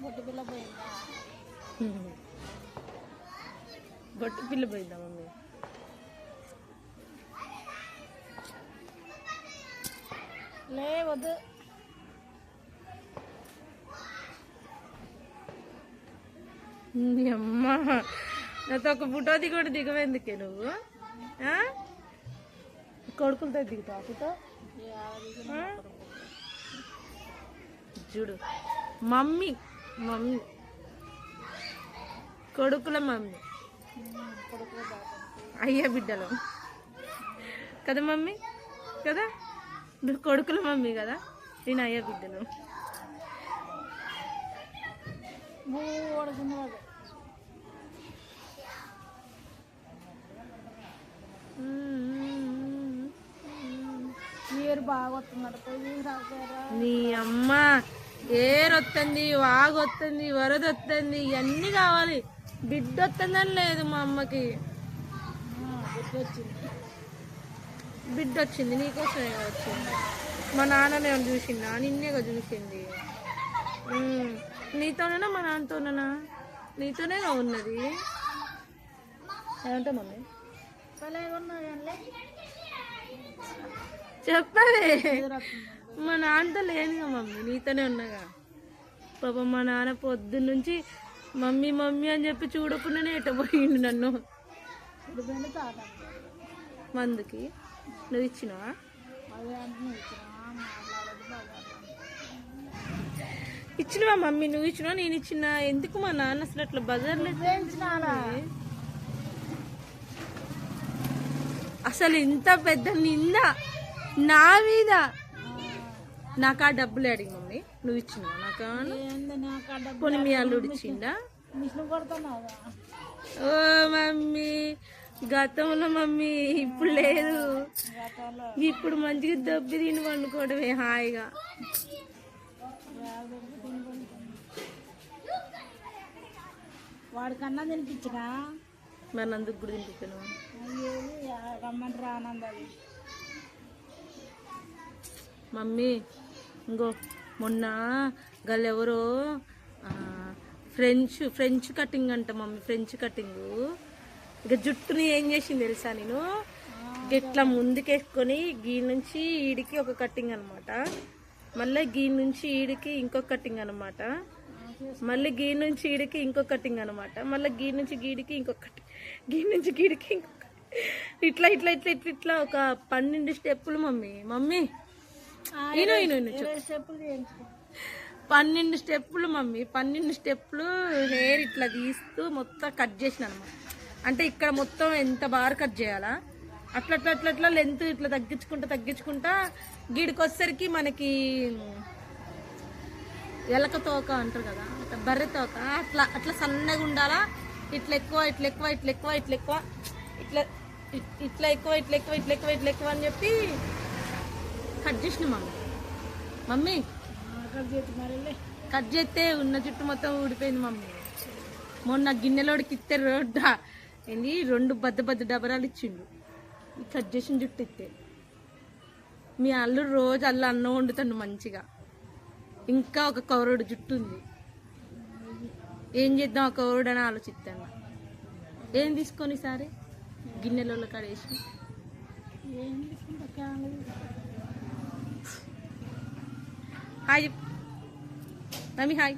బొట్టు పిల్ల పోయిందా బొట్టు పిల్ల పోయిందా మమ్మీ? లే వద్దు అమ్మ నాతో ఒక ఫోటో దిగోడు దిగవేందుకే నువ్వు? కొడుకులతో దిగుతావు ఫోటో? చూడు. Mummy mummy. కొడుకుల మమ్మీ. అయ్యా బిడ్డలు. కదా మమ్మీ? కదా? నువ్వు కొడుకుల మమ్మీ కదా? నేను అయ్యా బిడ్డలు నీ అమ్మ ఏరొత్తంది వాగొత్తంది వరదొత్తంది ఇవన్నీ కావాలి. బిడ్డ వస్తుందని లేదు మా అమ్మకి. బిడ్డ వచ్చింది నీకోసమే వచ్చింది. మా నాన్ననే చూసిందా నిన్నేగా చూసింది. నీతోనేనా మా నాన్నతోనేనా? నీతోనేగా ఉన్నది. ఏమంటా మమ్మీ? చెప్పవే. మా నాన్నతో లేనుగా మమ్మీ నీతోనే ఉన్నాగా. పాప మా నాన్న పొద్దున్న నుంచి మమ్మీ మమ్మీ అని చెప్పి చూడకుండానే ఎట పోయిండు నన్ను. మందుకి. నువ్వు ఇచ్చినావా? ఇచ్చినవా మమ్మీ? నువ్వు ఇచ్చినావా? నేను ఇచ్చిన. ఎందుకు మా నాన్న అసలు అట్లా బజార్లో అసలు ఇంత పెద్ద నింద నా మీద. నాకు ఆ డబ్బులు అడిగి మమ్మీ. నువ్వు ఇచ్చినావా నాకు? కొన్ని మీ అల్లుడు కొడుతున్నావా? ఓ మమ్మీ గతంలో మమ్మీ ఇప్పుడు లేదు. ఇప్పుడు మంచిగా దబ్బి తిని వండుకోవడమే హాయిగా. వాడికన్నా తినిపించిన? మరి నందుకు కూడా తింటున్నాను మమ్మీ ఇంకో మొన్న గల్లెవరో ఫ్రెంచ్ ఫ్రెంచ్ కటింగ్ అంట మమ్మీ ఫ్రెంచ్ కటింగ్ ఇక జుట్టుని ఏం చేసింది తెలుసా నేను? ఇట్లా ముందుకేసుకొని గీ నుంచి ఈడికి ఒక కటింగ్ అనమాట మళ్ళీ గీ నుంచి ఈడికి ఇంకొక కటింగ్ అనమాట మళ్ళీ గీ నుంచి ఈడికి ఇంకో కటింగ్ అనమాట మళ్ళీ గీ నుంచి గీడికి ఇంకో కటింగ్. గీ నుంచి గీడికి ఇంకో ఇట్లా ఇట్లా ఇట్లా ఇట్లా ఇట్లా ఒక పన్నెండు స్టెప్పులు మమ్మీ. మమ్మీ. ఈను ఈను పన్నెండు స్టెప్పులు మమ్మీ. పన్నెండు స్టెప్పులు హెయిర్ ఇట్లా తీస్తూ మొత్తం కట్ చేసిన అనమాట అంటే ఇక్కడ మొత్తం ఎంత బాగా కట్ చేయాలా? అట్లా అట్లా అట్లా అట్లా లెంత్ ఇట్లా తగ్గించుకుంటా తగ్గించుకుంటా గీడికి వచ్చేసరికి మనకి ఎలక తోక అంటారు కదా బర్రె తోక అట్లా అట్లా సన్నగా ఉండాలా? ఇట్లా ఎక్కువ ఇట్లా ఎక్కువ ఇట్లా ఎక్కువ ఇట్లా ఎక్కువ ఇట్లా ఇట్- ఇట్లా ఎక్కువ ఇట్లా ఎక్కువ ఇట్లా ఎక్కువ ఇట్లా ఎక్కువ అని చెప్పి కట్ చేసిన మమ్మీ. మమ్మీ కట్ చేస్తే ఉన్న జుట్టు మొత్తం ఊడిపోయింది మమ్మీ. మొన్న గిన్నెలోడికి ఇస్తే రోడ్డ ఏంది? రెండు బద్ద బద్ద డబరాలు ఇచ్చిండు. ఈ కట్ చేసిన జుట్టు ఇస్తే మీ అల్లుడు రోజు అల్లు అన్నం వండుతాడు మంచిగా. ఇంకా ఒక కౌరుడు జుట్టు ఉంది. ఏం చేద్దాం ఆ కౌరుడు అని ఆలోచిస్తాను ఏం తీసుకొని సరే గిన్నెలలో కడేసి హాయ్ మమ్మీ హాయ్.